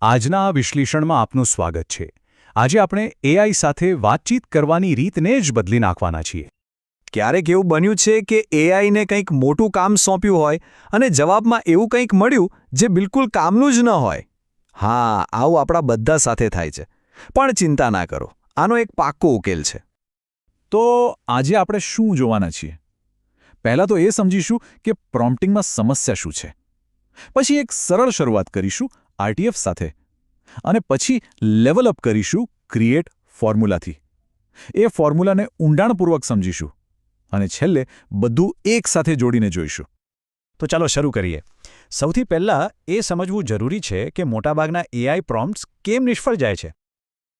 આજના આ વિશ્લેષણમાં આપનું સ્વાગત છે. આજે આપણે એઆઈ સાથે વાતચીત કરવાની રીતને જ બદલી નાખવાના છીએ. ક્યારેક એવું બન્યું છે કે એઆઈને કંઈક મોટું કામ સોંપ્યું હોય અને જવાબમાં એવું કંઈક મળ્યું જે બિલકુલ કામનું જ ન હોય. હા, આવું આપણા બધા સાથે થાય છે. પણ ચિંતા ના કરો. આનો એક પાક્કો ઉકેલ છે. તો આજે આપણે શું જોવાના છીએ? પહેલાં તો એ સમજીશું કે પ્રોમ્પ્ટિંગમાં સમસ્યા શું છે. પછી એક સરળ શરૂઆત કરીશું આરટીએફ સાથે. અને પછી લેવલ અપ કરીશું ક્રિએટ ફોર્મ્યુલાથી એ ફોર્મ્યુલાને ઊંડાણપૂર્વક સમજીશું. અને છેલ્લે બધું એક સાથે જોડીને જોઈશું. તો ચાલો શરૂ કરીએ. સૌથી પહેલાં એ સમજવું જરૂરી છે કે મોટાભાગના એઆઈ પ્રોમ્પ્ટ્સ કેમ નિષ્ફળ જાય છે?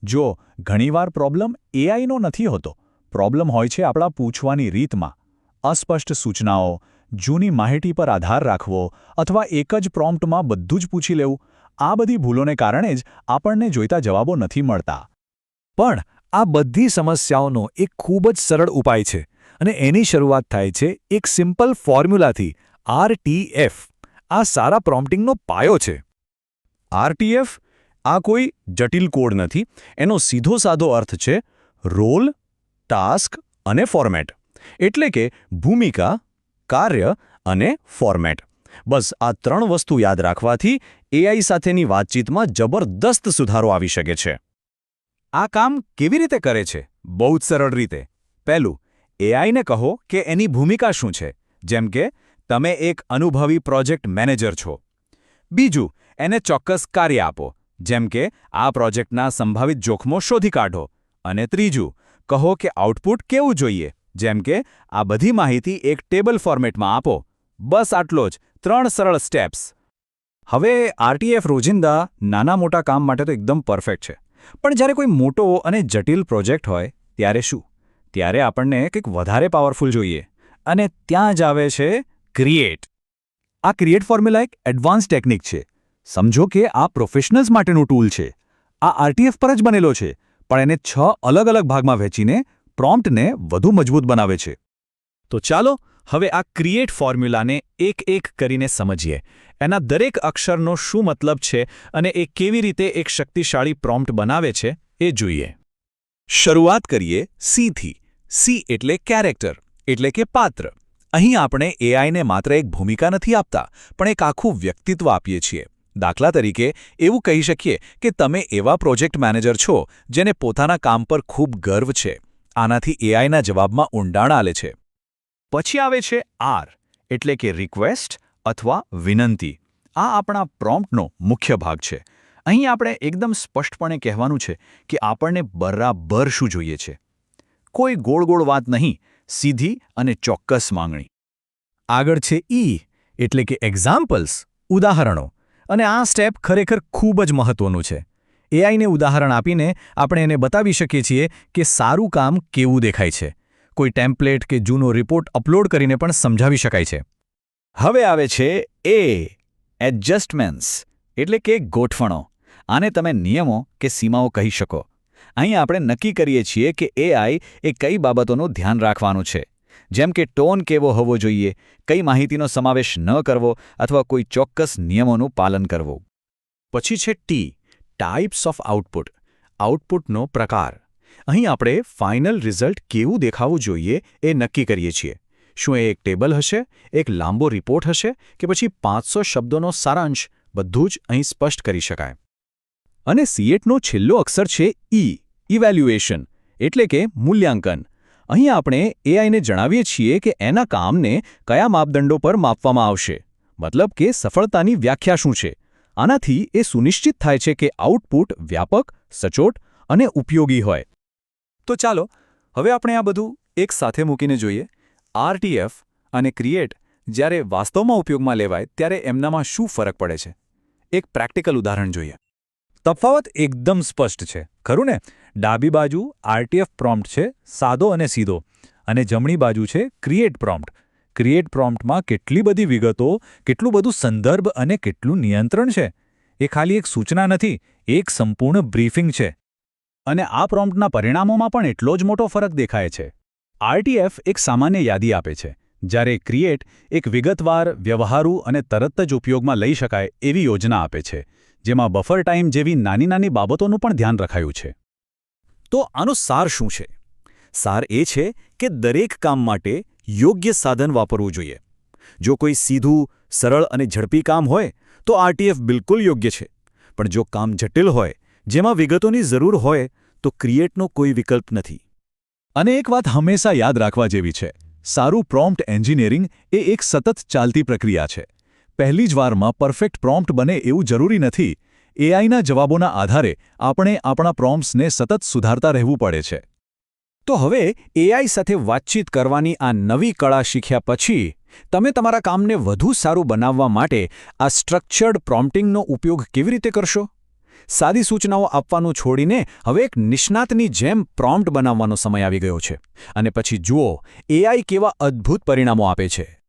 જો ઘણીવાર પ્રોબ્લેમ એઆઈનો નથી હોતો પ્રોબ્લેમ હોય છે આપણા પૂછવાની રીતમાં. અસ્પષ્ટ સૂચનાઓ, જૂની માહિતી પર આધાર રાખવો, અથવા એક જ પ્રોમ્પ્ટમાં બધું જ પૂછી લેવું આ બધી ભૂલોને કારણે જ આપણને જોઈતા જવાબો નથી મળતા. પણ આ બધી સમસ્યાઓનો એક ખૂબ જ સરળ ઉપાય છે અને એની શરૂઆત થાય છે એક સિમ્પલ ફોર્મ્યુલાથી આરટીએફ આ સારા પ્રોમ્પ્ટિંગનો પાયો છે. આરટીએફ આ કોઈ જટિલ કોડ નથી. એનો સીધો સાધો અર્થ છે રોલ, ટાસ્ક અને ફોર્મેટ. એટલે કે ભૂમિકા, કાર્ય અને ફોર્મેટ. બસ આ ત્રણ વસ્તુ યાદ રાખવાથી એઆઈ સાથેની વાતચીતમાં જબરદસ્ત સુધારો આવી શકે છે. આ કામ કેવી રીતે કરે છે? બહુ જ સરળ રીતે. પહેલું, એઆઈને કહો કે એની ભૂમિકા શું છે. જેમ કે, તમે એક અનુભવી પ્રોજેક્ટ મેનેજર છો. બીજું, એને ચોક્કસ કાર્ય આપો. જેમ કે, આ પ્રોજેક્ટના સંભવિત જોખમો શોધી કાઢો. અને ત્રીજું, કહો કે આઉટપુટ કેવું જોઈએ. જેમ કે, આ બધી માહિતી એક ટેબલ ફોર્મેટમાં આપો. બસ આટલો જ. ત્રણ સરળ સ્ટેપ્સ. હવે આરટીએફ રોજિંદા નાના મોટા કામ માટે તો એકદમ પરફેક્ટ છે. પણ જ્યારે કોઈ મોટો અને જટિલ પ્રોજેક્ટ હોય, ત્યારે શું? ત્યારે આપણને કંઈક વધારે પાવરફુલ જોઈએ. અને ત્યાં જ આવે છે ક્રિએટ. આ ક્રિએટ ફોર્મ્યુલા એક એડવાન્સ ટેકનિક છે. સમજો કે આ પ્રોફેશનલ્સ માટેનું ટૂલ છે. આ આરટીએફ પર જ બનેલો છે, પણ એને છ અલગ અલગ ભાગમાં વહેંચીને પ્રોમ્પ્ટને વધુ મજબૂત બનાવે છે. તો ચાલો હવે આ ક્રિએટ ફોર્મ્યુલાને એક એક કરીને સમજીએ. એના દરેક અક્ષરનો શું મતલબ છે અને એ કેવી રીતે એક શક્તિશાળી પ્રોમ્પ્ટ બનાવે છે, એ જોઈએ. શરૂઆત કરીએ સીથી સી એટલે કેરેક્ટર એટલે કે પાત્ર. અહીં આપણે એઆઈને માત્ર એક ભૂમિકા નથી આપતા, પણ એક આખું વ્યક્તિત્વ આપીએ છીએ. દાખલા તરીકે, એવું કહી શકીએ કે તમે એવા પ્રોજેક્ટ મેનેજર છો, જેને પોતાના કામ પર ખૂબ ગર્વ છે. આનાથી એઆઈના જવાબમાં ઊંડાણ આલે છે. પછી આવે છે આર એટલે કે રિક્વેસ્ટ અથવા વિનંતી. આ આપણા પ્રોમ્પ્ટનો મુખ્ય ભાગ છે. અહીં આપણે એકદમ સ્પષ્ટપણે કહેવાનું છે કે આપણને બરાબર શું જોઈએ છે. કોઈ ગોળ ગોળ વાત નહીં, સીધી અને ચોક્કસ માંગણી. આગળ છે ઈ એટલે કે એક્ઝામ્પલ્સ ઉદાહરણો. અને આ સ્ટેપ ખરેખર ખૂબ જ મહત્વનું છે. એઆઈને ઉદાહરણ આપીને આપણે એને બતાવી શકીએ છીએ કે સારું કામ કેવું દેખાય છે. કોઈ ટેમ્પલેટ કે જૂનો રિપોર્ટ અપલોડ કરીને પણ સમજાવી શકાય છે. હવે આવે છે એ એડજસ્ટમેન્ટ્સ એટલે કે ગોઠવણો. આને તમે નિયમો કે સીમાઓ કહી શકો. અહીં આપણે નક્કી કરીએ છીએ કે એઆઈ એ કઈ બાબતોનું ધ્યાન રાખવાનું છે. જેમ કે ટોન કેવો હોવો જોઈએ, કઈ માહિતીનો સમાવેશ ન કરવો અથવા કોઈ ચોક્કસ નિયમોનું પાલન કરવું. પછી છે ટી ટાઈપ્સ ઓફ આઉટપુટ આઉટપુટનો પ્રકાર. અહીં આપણે ફાઇનલ રિઝલ્ટ કેવું દેખાવું જોઈએ એ નક્કી કરીએ છીએ. શું એ એક ટેબલ હશે, એક લાંબો રિપોર્ટ હશે કે પછી પાંચસો શબ્દોનો સારાંશ, બધું જ અહીં સ્પષ્ટ કરી શકાય. અને સીએટનો છેલ્લો અક્ષર છે ઈ ઇવેલ્યુએશન એટલે કે મૂલ્યાંકન. અહીં આપણે એઆઈને જણાવીએ છીએ કે એના કામને કયા માપદંડો પર માપવામાં આવશે. મતલબ કે સફળતાની વ્યાખ્યા શું છે. આનાથી એ સુનિશ્ચિત થાય છે કે આઉટપુટ વ્યાપક, સચોટ અને ઉપયોગી હોય. તો ચાલો, હવે આપણે આ બધું એક સાથે મૂકીને જોઈએ. આરટીએફ અને ક્રિએટ જ્યારે વાસ્તવમાં ઉપયોગમાં લેવાય ત્યારે એમનામાં શું ફરક પડે છે? એક પ્રેક્ટિકલ ઉદાહરણ જોઈએ. તફાવત એકદમ સ્પષ્ટ છે, ખરું ને? ડાબી બાજુ આરટીએફ પ્રોમ્પ્ટ છે, સાદો અને સીધો. અને જમણી બાજુ છે ક્રિએટ પ્રોમ્પ્ટ. ક્રિએટ પ્રોમ્પ્ટમાં કેટલી બધી વિગતો, કેટલું બધું સંદર્ભ અને કેટલું નિયંત્રણ છે? એ ખાલી એક સૂચના નથી, એક સંપૂર્ણ બ્રીફિંગ છે. અને આ પ્રોમ્પ્ટના પરિણામોમાં પણ એટલો જ મોટો ફરક દેખાય છે. આરટીએફ એક સામાન્ય યાદી આપે છે, જ્યારે ક્રિએટ એક વિગતવાર, વ્યવહારુ અને તરત જ ઉપયોગમાં લઈ શકાય એવી યોજના આપે છે, જેમાં બફર ટાઈમ જેવી નાની નાની બાબતોનું પણ ધ્યાન રખાયું છે. તો આનો સાર શું છે? સાર એ છે કે દરેક કામ માટે યોગ્ય સાધન વાપરવું જોઈએ. જો કોઈ સીધું, સરળ અને ઝડપી કામ હોય, તો આરટીએફ બિલકુલ યોગ્ય છે. પણ જો કામ જટિલ હોય જેમાં વિગતોની જરૂર હોય તો ક્રિએટનો કોઈ વિકલ્પ નથી. અને એક વાત હંમેશા યાદ રાખવા જેવી છે. સારું પ્રોમ્પ્ટ એન્જિનિયરિંગ એ એક સતત ચાલતી પ્રક્રિયા છે. પહેલી જ વારમાં પરફેક્ટ પ્રોમ્પ્ટ બને એવું જરૂરી નથી. એઆઈના જવાબોના આધારે આપણે આપણા પ્રોમ્પ્ટ્સને સતત સુધારતા રહેવું પડે છે. તો હવે એઆઈ સાથે વાતચીત કરવાની આ નવી કળા શીખ્યા પછી, તમે તમારા કામને વધુ સારું બનાવવા માટે આ સ્ટ્રક્ચર્ડ પ્રોમ્પ્ટિંગનો ઉપયોગ કેવી રીતે કરશો? સાદી સૂચનાઓ આપવાનું છોડીને હવે એક નિષ્ણાતની જેમ પ્રોમ્પ્ટ બનાવવાનો સમય આવી ગયો છે. અને પછી જુઓ એઆઈ કેવા અદ્ભુત પરિણામો આપે છે.